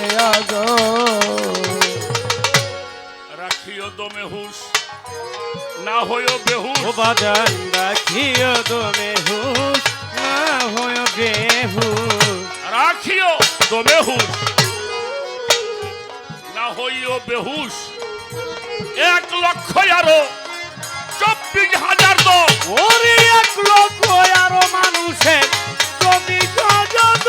আজ। রাখিও দমে হুশ না হইও বেহুশ। বাজান রাখিও দমে হুশ না হয় বেহুশ। রাখিও দমে হুশ না হইও বেহুশ। এক লক্ষ আরও চব্বিশ হাজার দম ওরে এক লক্ষ আরও মানুষের যদি গজদ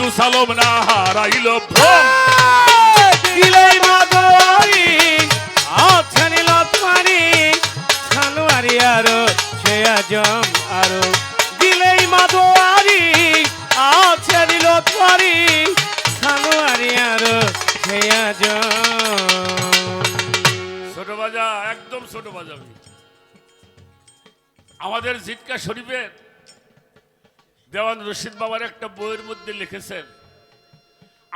কুদ্দুস আলম না হারাইল ভ্রম দিলাই মাদরি আছেন লতমানি ছানুয়ারি আরও সে আজম আরও দিলাই মাদরি আছেন লতমানি ছানুয়ারি আরও সে আজম ছোট বাজা একদম ছোট বাজাবি আমাদের জিটকা শরীফের দেওয়ান রশিদ বাবার একটা বইয়ের মধ্যে লিখেছেন,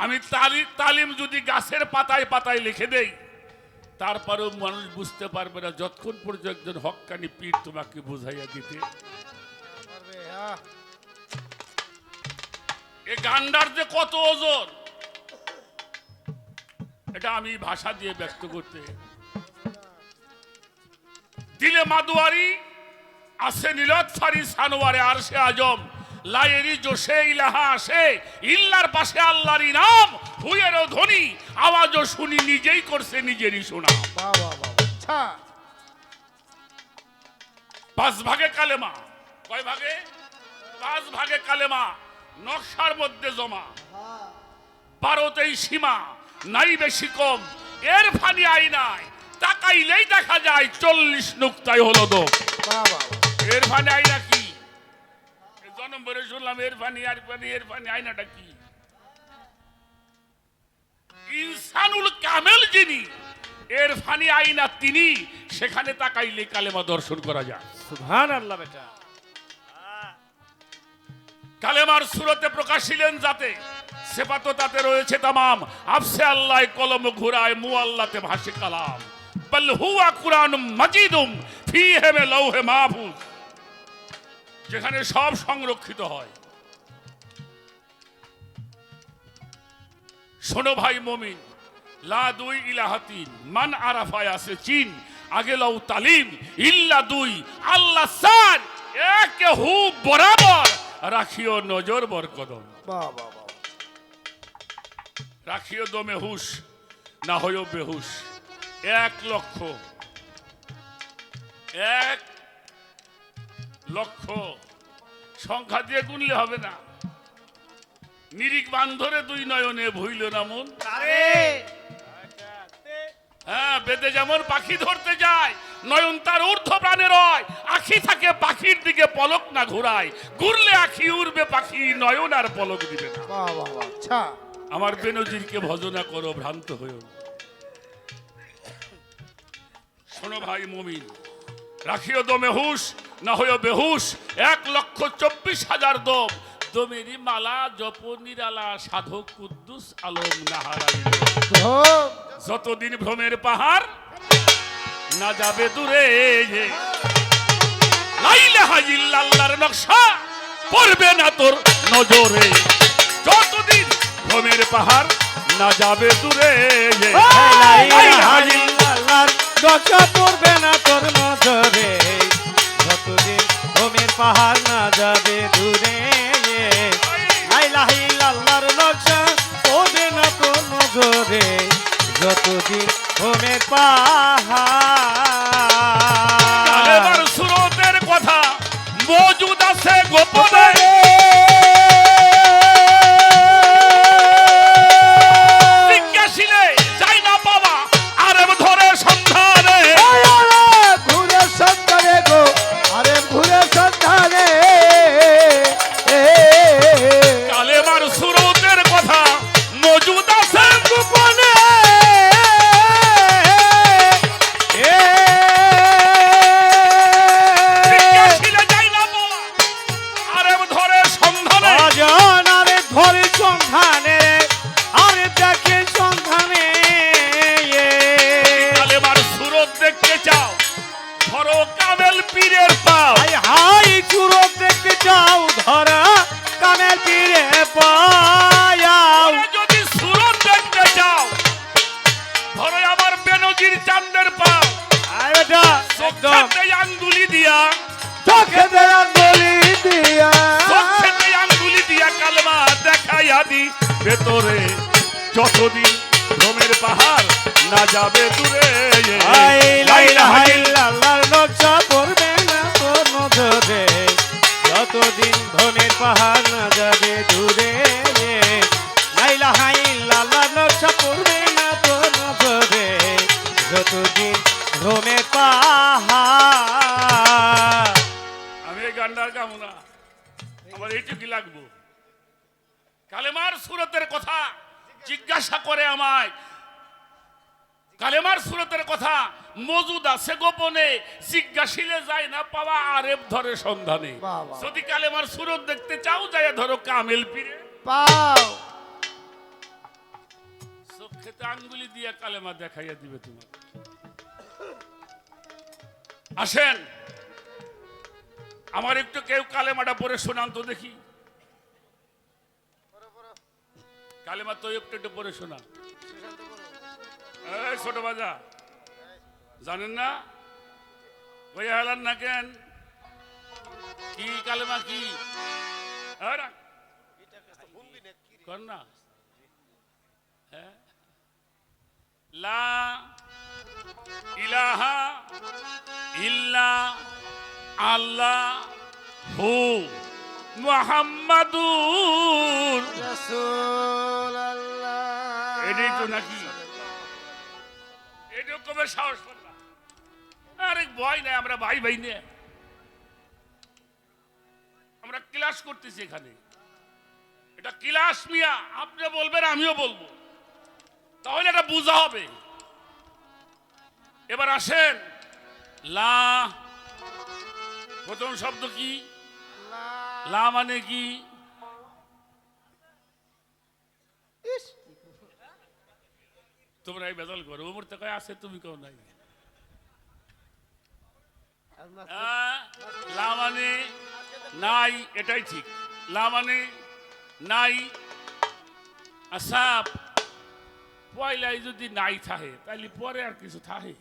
আমি তালিম যদি গাছের পাতায় পাতায় লিখে দেই, তারপরেও মানুষ বুঝতে পারবে না যতক্ষণ পর্যন্ত একজন হক্কানি পীর তোমাকে বুঝাইয়া দিতে। এ গান্ডার যে কত ওজন এটা আমি ভাষা দিয়ে ব্যক্ত করতে। দিলে মাদুয়ারি আছে নীলত ফারি সানোয়ারে আর সে আজম। লাইয়েরি জোশে ইলাহা আসে ইল্লার পাশে আল্লাহরই নাম হুয়েরও ধ্বনি আওয়াজও শুনি নিজেই করছে নিজেরই শোনা। আচ্ছা। পাঁচ ভাগে কালেমা। কয় ভাগে? পাঁচ ভাগে কালেমা নকশার মধ্যে জমা। বারোতেই সীমা নাই বেশি কম এর ফানি আইনায় তাকাইলেই দেখা যায় চল্লিশ নুক্তায় হলো দো এর ফানি আইনা কি ভরে শুনলাম এর ফানি আর ফানি এর কি? ইনসানুল কামেল যিনি এর ফানি আইনা তিনি সেখানে তাকাইলে কালেমা দর্শন করা যায়। সুবহান আল্লাহ বেটা। কালেমার সুরতে প্রকাশিলেন যাতে সেপাতো তাতে রয়েছে তামাম আফসে আল্লাহ কলম ঘুরায় মু আল্লাহতে ভাসে কালাম। বল হুয়া কুরআন মাজিদুম ফি হেমে লৌহে মাহফুজ। যেখানে সব সংরক্ষিত হয়। শোনো ভাই মমিন লা দুই ইলাহাতিন মান আরাফায় আছে চীন আগে লও তালিম ইল্লা দুই আল্লাহ সার একে হু বরাবর রাখিও নজর বর কদম বাবা বাবা। রাখিও দমে হুশ না হইও বেহুশ। এক লক্ষ এক লক্ষ সংখ্যা দিয়ে গুনলে হবে না। নিরিক বান্ধরে দুই নয়নে ভুইল না মন। হ্যাঁ বেদে যেমন পাখি ধরতে যায় নয়ন তার ঊর্ধ্ব প্রাণের হয় আখি থাকে পাখির দিকে পলক না ঘুরায়। ঘুরলে আখি উড়বে পাখি নয়ন আর পলক দিবে না। আচ্ছা। আমার বেনজিরকে ভজনা করো ভ্রান্ত হয়েও। শোনো ভাই মমিন রাখিও দমে হুশ। না হইও বেহুশ এক লক্ষ চব্বিশ হাজার দম। দমেরি মালা জপ নিরালা সাধক কুদ্দুস আলম নাহারাই যতদিন ভ্রমের পাহাড় না যাবে দূরে নকশা পড়বে না তোর নজরে। যতদিন ভ্রমের পাহাড় না যাবে দূরে লাইলে ভেতরে যতদিন ভ্রমের পাহাড় না যাবে দূরে হাইল্লাল্লাহর পড়বে না তো নজরে যতদিন ধনের পাহাড় না যাবে কালেমার সুরতের কথা জিজ্ঞাসা করে আমায়। কালেমার সুরতের কথা মজুদ আছে গোপনে জিজ্ঞাসিলে যায় না পাওয়া আরেব ধরে সন্ধানে। যদি কালেমার সুরত দেখতে চাও যায় ধরো কামেল পীরে। পাও। চোখেতে আঙ্গুলি দিয়ে কালেমা দেখাইয়া দিবে তোমার আসেন। আমার একটু কেউ কালেমাটা পরে শোনান তো দেখি। কালেমা তো একটু একটু পড়ে শোনা। ছোট বাজা জানেন না? ওই হেলান না কেন? কি কালেমা কি। কর না হ্যাঁ? লা ইলাহা ইল্লা আল্লাহ। হু মুহাম্মাদুর এটাই তো নাকি? এটাও কবে সাহস করলা আরে ভয় নাই আমরা ভাই ভাই নিয়ে। আমরা ক্লাস করতেছি এখানে। এটা ক্লাস মিয়া আপনি বলবেন আমিও বলব। তাহলে এটা বোঝা হবে। এবার আসেন। লা প্রথম শব্দ কি? লা। মানে কি? তোমরা এই বেদল করো ওমর তো কয় আছে তুমি কেউ নাই। আহ, লা মানে নাই এটাই ঠিক। লা মানে নাই আচ্ছা পয়লাই যদি নাই থাকে তাহলে পরে আর কিছু থাকে।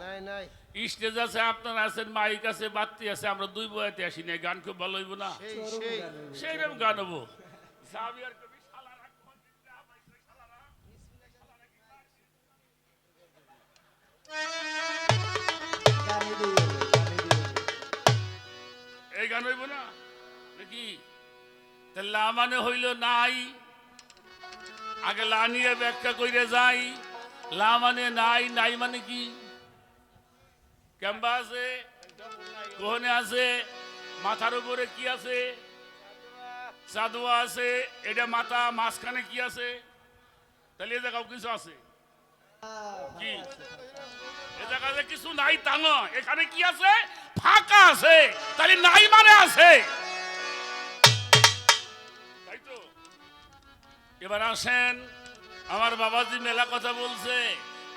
নাই নাই। স্টেজ আছে আপনার আছেন মাইক আছে বাত্তি আছে আমরা দুই বয়াতে আসি না গান খুব ভালো হইব না? সেই সেই। সেইরকম গান হব। এই গান হইব না? নাকি? লা মানে হইল নাই আগে লা নিয়ে ব্যাখ্যা কইরে যাই। লা মানে নাই নাই মানে কি? ক্যাম্বা আছে কোহনে আছে, মাথার উপরে কি আছে? চাদুয়া আছে, এটা মাথা, মাঝখানে কি আছে? তাহলে এ জায়গাও কিছু আছে। কি? এ জায়গাতে কিছু নাই তা নয়। এখানে কি আছে? ফাঁকা আছে। তাহলে নাই মানে আছে। এবার আসেন, আমার বাবাজি মেলা কথা বলছে,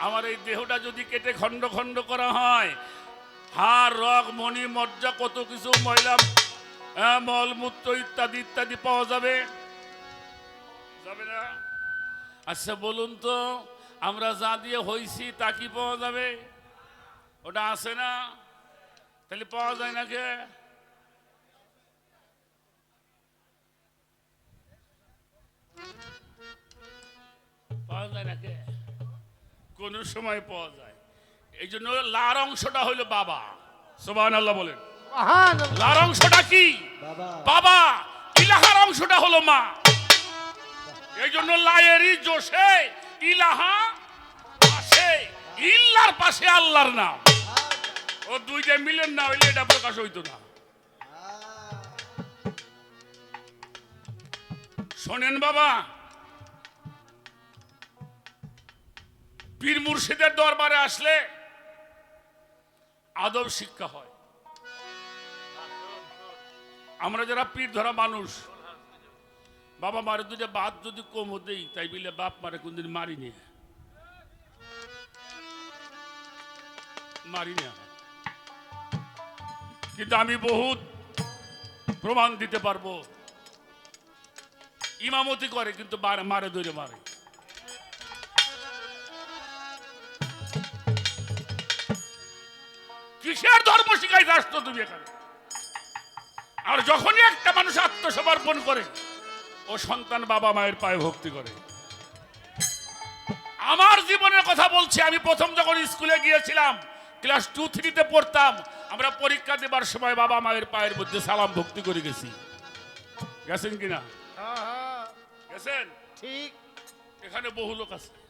আমার এই দেহটা যদি কেটে খণ্ড খণ্ড করা হয় হাড়, রগ, মণি, মজ্জা, কত কিছু, ময়লা মলমূত্র ইত্যাদি ইত্যাদি পাওয়া যাবে। যাবে না? আচ্ছা বলুন তো, আমরা যা দিয়ে হইছি, তা কি পাওয়া যাবে? ওটা আছে না? তাহলে পাওয়া যায় না কে? পাওয়া যায় না কে? কোন সময় পাওয়া যায়। এই জন্য লার অংশটা হইল বাবা। সোবান আল্লাহ বলেন লার অংশটা কি? বাবা ইলাহার অংশটা হলো মা। এই জন্য লায়েরই জোশে ইলাহা পাশে ইল্লার পাশে আল্লাহর নাম। ও দুইটা মিলেন না হইলে এটা প্রকাশ হইতো না। শোনেন বাবা পীর মুর্শিদের দরবারে আসলে আদব শিক্ষা হয়। আমরা যারা পীর ধরা মানুষ, বাবা মারে দুটা বাদ যদি কম দেই তাই বলে বাপ মারে কোনদিন মারিনি আমরা। কিন্তু আমি বহুত প্রমাণ দিতে পারব। ইমামতি করে, কিন্তু মারে ধরে মারে। কিসের ধর্ম শিখাইতে আসতো তুমি এখানে? আর যখনই একটা মানুষ আত্মসমর্পণ করে ও সন্তান বাবা মায়ের পায়ে ভক্তি করে। আমার জীবনের কথা বলছি আমি প্রথম যখন স্কুলে গিয়েছিলাম ক্লাস টু থ্রিতে পড়তাম আমরা পরীক্ষা দেবার সময় বাবা মায়ের পায়ের মধ্যে সালাম ভক্তি করে গেছি। গেছেন কিনা? হ্যাঁ হ্যাঁ। গেছেন? ঠিক। এখানে বহু লোক আছে।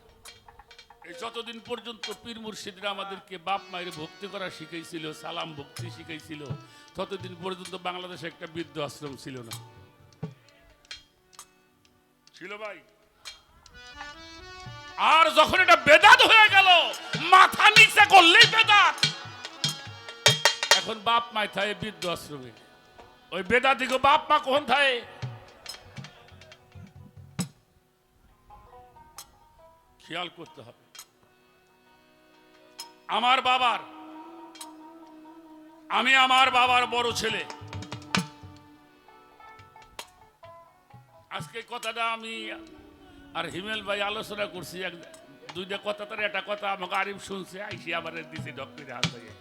যতদিন পর্যন্ত পীর মুর্শিদরা আমাদেরকে বাপ মায়ের ভক্তি করা শিখাইছিল, সালাম ভক্তি শিখাইছিল, ততদিন পর্যন্ত বাংলাদেশে একটা বৃদ্ধ আশ্রম ছিল না। ছিল ভাই। আর যখন এটা বেদাত হয়ে গেল, মাথা নিচে করলেই বেদাত। এখন বাপ মায় থাকে বৃদ্ধ আশ্রমে। ওই বেদাতিকে বাপ মা কখন থাকে খেয়াল করতে হবে। আমার বাবার। আমি আমার বাবার বড় ছেলে। আজকে কথাটা আমি আর হিমেল ভাই আলোচনা করছি। এক দুইটা কথা, তার একটা কথা আমাকে আরিফ শুনছে, আইসি আবার দিছি ডক্টরের হাত থেকে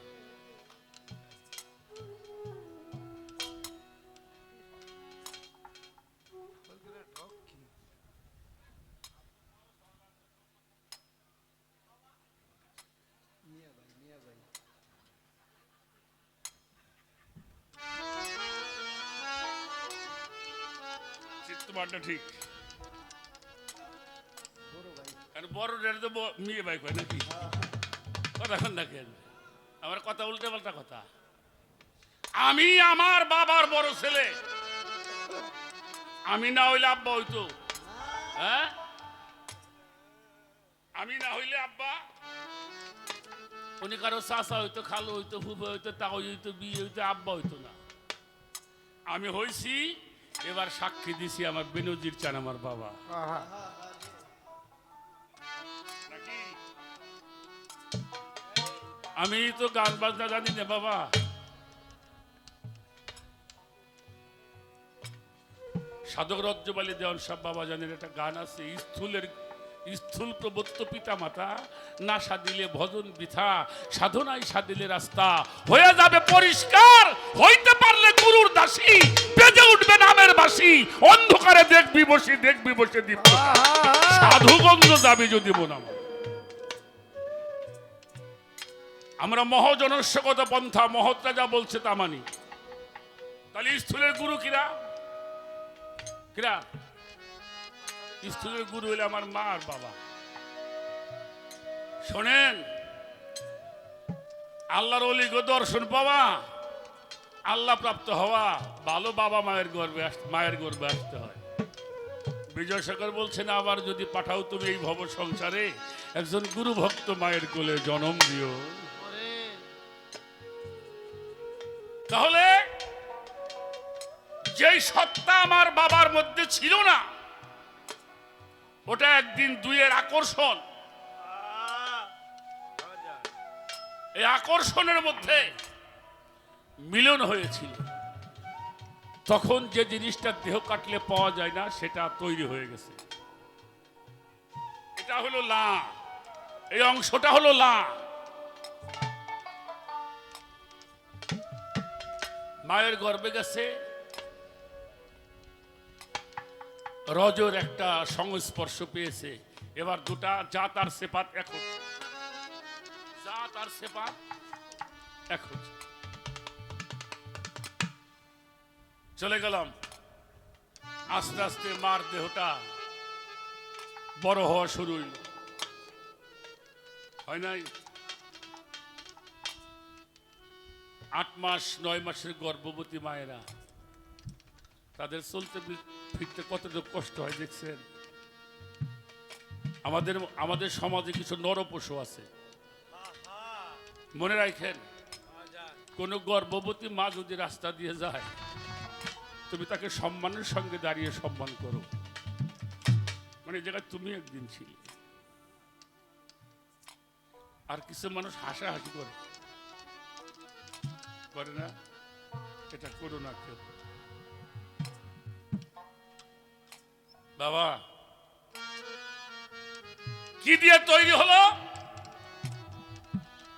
তোমারটা ঠিক। বড় ডের তো মেয়ে ভাই কয় নাকি? কথা কন না আমার কথা উল্টে পাল্টা কথা। আমি আমার বাবার বড় ছেলে। আমি না হইলে আব্বা হইতো। হ্যাঁ? আমি না হইলে আব্বা। উনি কারও চাষা হইতো, খালু হইতো, ফুফে হইতো, তাও হইতো, বিয়ে হইতো, আব্বা হইতো না। আমি হইছি এবার সাক্ষী দিছি আমার বেনজির চান আমার বাবা। আমি তো গান বাজনা জানি না বাবা। সাধক রজ্জবালী দেওয়ান সব বাবা জানেন একটা গান আছে স্থূলের স্থূল প্রবত্ত পিতা মাতা না সাদিলে ভজন বৃথা সাধনাই সাদিলে রাস্তা হয়ে যাবে পরিষ্কার হইতে পারলে গুরুর দাসী, বেজে উঠবে নামের বাসি। অন্ধকারে দেখবি বসি, দেখবি বসে দীপ্ত। সাধুগঞ্জ যাবে যদি মনাম আমরা। মহজনস্যগত পন্থা মহৎরা যা বলছে তা মানি। তাহলে স্থূলের গুরু কিরা? কিরা? স্থূলের গুরু হইলে আমার মা আর বাবা। শোনেন, আল্লাহর অলিগ দর্শন পাওয়া আল্লাহ প্রাপ্ত হওয়া ভালো বাবা মায়ের গর্বে মায়ের গর্বে আসতে হয়। বিজয় শেখর বলছেন, আবার যদি পাঠাও তুমি এই ভব সংসারে, একজন গুরু ভক্ত মায়ের কোলে জন্ম দিও। তাহলে, যেই সত্তা আমার বাবার মধ্যে ছিল না, ওটা একদিন দুইয়ের আকর্ষণ। এই আকর্ষণের মধ্যে মিলন হয়েছিল। তখন যে জিনিসটা দেহ কাটলে পাওয়া যায় না, সেটা তৈরি হয়ে গেছে। এটা হলো লা। এই অংশটা হলো লা। মায়ের গর্ভে গেছে। রজর একটা সংস্পর্শ পেয়েছে। এবার দুটা জাত আর সেপাত এক হচ্ছে জাত আর সেপাত এক হচ্ছে চলে গেলাম। আস্তে আস্তে মার দেহটা বড় হওয়া শুরু হয় নাই? আট মাস, নয় মাসের গর্ভবতী মায়েরা, তাদের চলতে ফিরতে কতটুকু কষ্ট হয় দেখছেন? আমাদের আমাদের সমাজে কিছু নর পশু আছে। মনে রাখেন, কোনো গর্ভবতী মা যদি রাস্তা দিয়ে যায় তুমি তাকে সম্মানের সঙ্গে দাঁড়িয়ে সম্মান করো। মানে জায়গায় তুমি একদিন ছিলে। আর কিছু মানুষ হাসাহাসি করে। করে না, এটা করো না কেউ। বাবা, কি দিয়ে তৈরি হলো?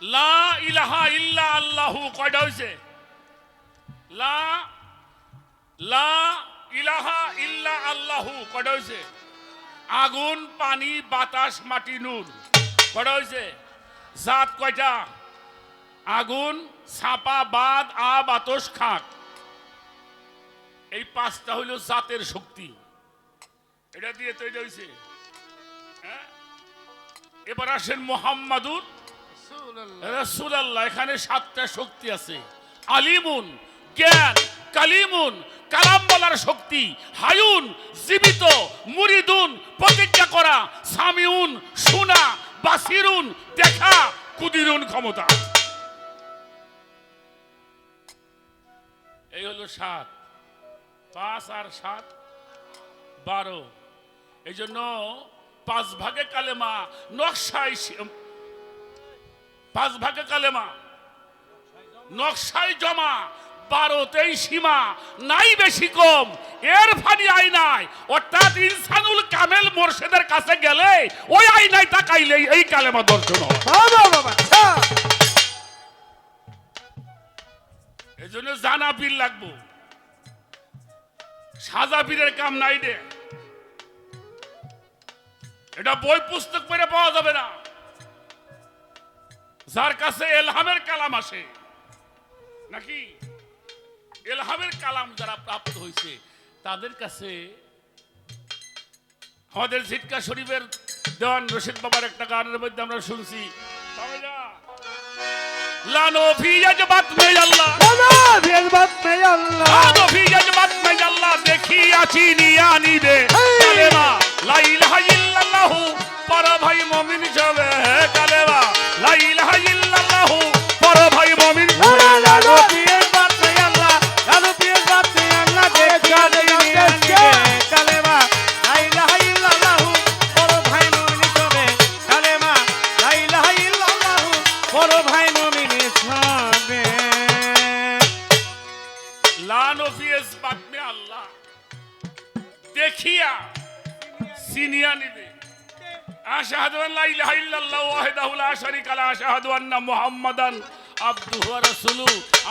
লা ইলাহা ইল্লা আল্লাহু, কয়টা হয়েছে? লা লা ইলাহা ইল্লা আল্লাহু কটা হয়েছে আগুন পানি বাতাস মাটি নূর কটা হয়েছে জাত কয়টা? আগুন ছাপা বাদ আ বাতস খাক। এই পাঁচটা হইল জাতের শক্তি। এটা দিয়ে তৈরি হয়েছে হ্যাঁ? এবার আসেন মোহাম্মদুর রাসূলুল্লাহ। রসুলাল্লাহ এখানে সাতটা শক্তি আছে। আলিমুন জ্ঞান কালিমুন কালাম বলার শক্তি, হায়ুন, জীবিত, মুরিদুন, প্রতিজ্ঞা করা, সামিউন শোনা বাসিরুন, দেখা, কুদিরুন ক্ষমতা। এই হলো সাত। পাঁচ আর সাত, বারো। এই জন্য পাঁচ ভাগে কালেমা, নকশায় পাঁচ ভাগে কালেমা, নকশায় জমা বারোতেই সীমা নাই বেশি কম। এর ফানি আইনায় অর্থাৎ ইনসানুল কামেল মোর্শেদের কাছে গেলে ওই আইনায় তাকাইলে এই কালেমা দর্শন আচ্ছা। এই জন্য জানা পীর লাগবো। সাজা পীরের কাম নাই রে। এটা বই পুস্তক পড়ে পাওয়া যাবে না। যার কাছে এলহামের কালাম আসে। নাকি? এলহামের কালাম যারা প্রাপ্ত হয়েছে তাদের কাছে আমাদের ঝিটকা শরীফের দেওয়ান রশিদ বাবার একটা গানের মধ্যে আমরা শুনছি লানো ফি ইয়াজবাত মে আল্লাহ বাবা, ভেজবাত মে আল্লাহ। লানো ফি ইয়াজবাত মে আল্লাহ দেখিয়াছি নিয়ানিবে হেই! কালেমা লা ইলাহা ইল্লাল্লাহু পর ভাই মুমিন যাবে মুহাম্মাদান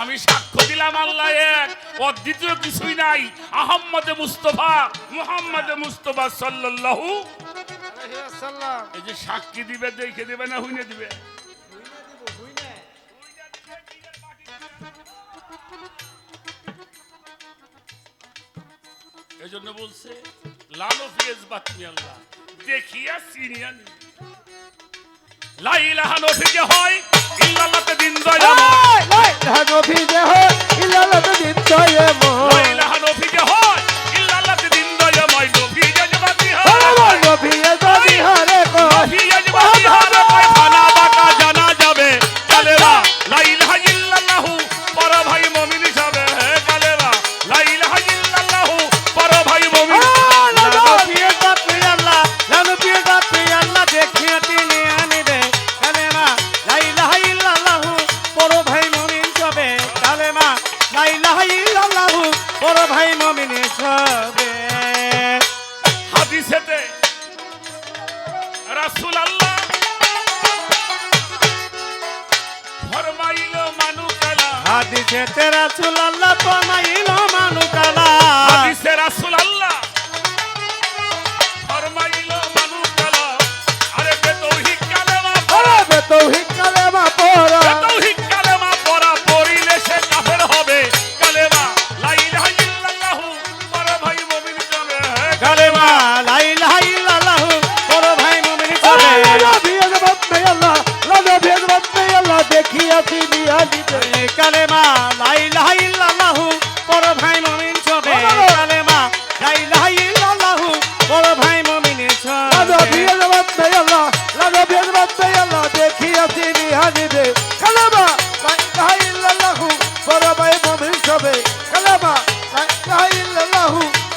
আমি সাক্ষ্য দিলাম আল্লাহ এক। অদ্বিতীয় কিছুই নাই। আহম্মদে মুস্তফা, মুহাম্মদে মুস্তফা সাল্লাল্লাহু। এই যে সাক্ষী দিবে, দেখে দিবে না, হুইনে দিবে? এই জন্য বলছে, লালো ফিয়েজ বাতমি আল্লাহ। দেখিয়া সিনিয়া নি লা ইলাহা নফি যে হয় ইল্লাল্লাহতে দিন দয়াম এই, লাই, ইলাহা যে হয়, ইল্লাল্লাহ দিন জয় মোর। লা ইলাহা নফি যে হয় ইল্লাল্লাহতে দিন দয়াম হয় নফি যে হয় নবী এ যদি হারে কয়, নফি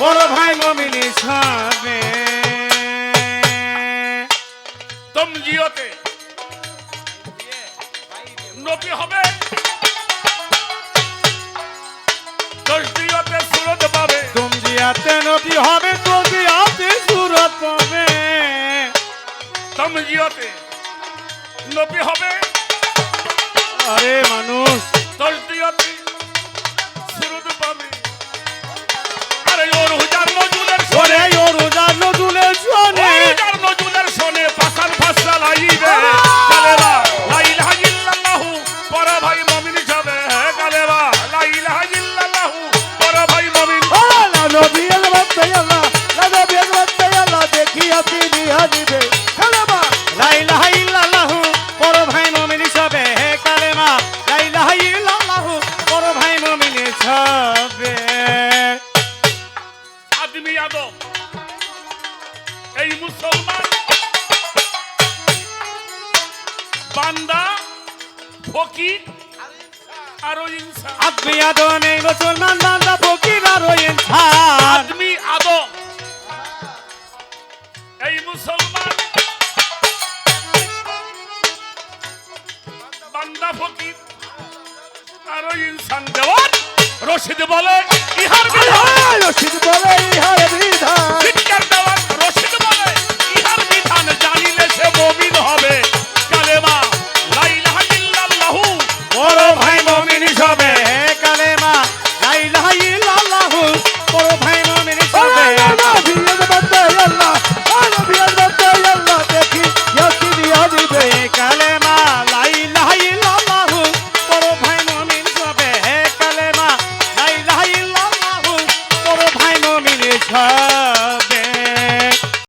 বড় ভাই মুমিনি সবে তমজিয়তে নবী হবে। তসদিয়তে সুরত পাবে। তুম জিয়াতে নবী হবে তো জিয়াতে সুরত পাবে। তমজিয়তে নবী হবে। আরে মানুষ তসদিয়তে বান্দা ফকির। আরও ইনসান দেওয়ান রশিদ বলে ইহার বিধান। রশিদ বলে ইহার বিধান।